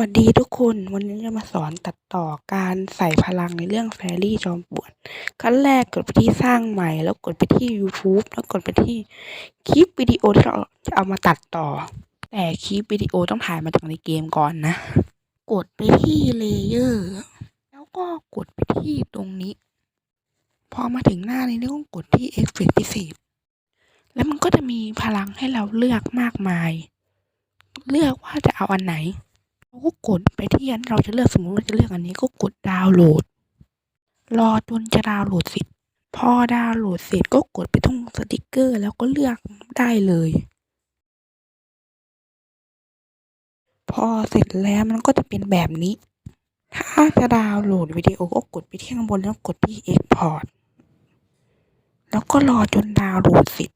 วัสดีทุกคนวันนี้จะมาสอนตัดต่อการใส่พลังในเรื่องแฟรี่จอมปวนขั้นแรกกดไปที่สร้างใหม่ แล้วกดไปที่ YouTube แล้วกดไปที่คลิปวิดีโอที่เราจะเอามาตัดต่อ แต่คลิปวิดีโอต้องถ่ายมาจากในเกมก่อนนะ กดไปที่เลเยอร์แล้วก็กดไปที่ตรงนี้ พอมาถึงหน้านี้ก็กดที่เอฟเฟกต์พิเศษแล้วมันก็จะมีพลังให้เราเลือกมากมาย เลือกว่าจะเอาอันไหน เราก็กดไปที่อันเราจะเลือกสมมติเราจะเลือกอันนี้ก็กดดาวน์โหลด รอจนจะดาวน์โหลดเสร็จพอดาวน์โหลดเสร็จก็กดไปตรงสติกเกอร์ แล้วก็เลือกได้เลย พอเสร็จแล้วมันก็จะเป็นแบบนี้ ถ้าจะดาวน์โหลดวิดีโอก็กดไปที่ข้างบนแล้วกดที่ Export แล้วก็รอจนดาวน์โหลดเสร็จ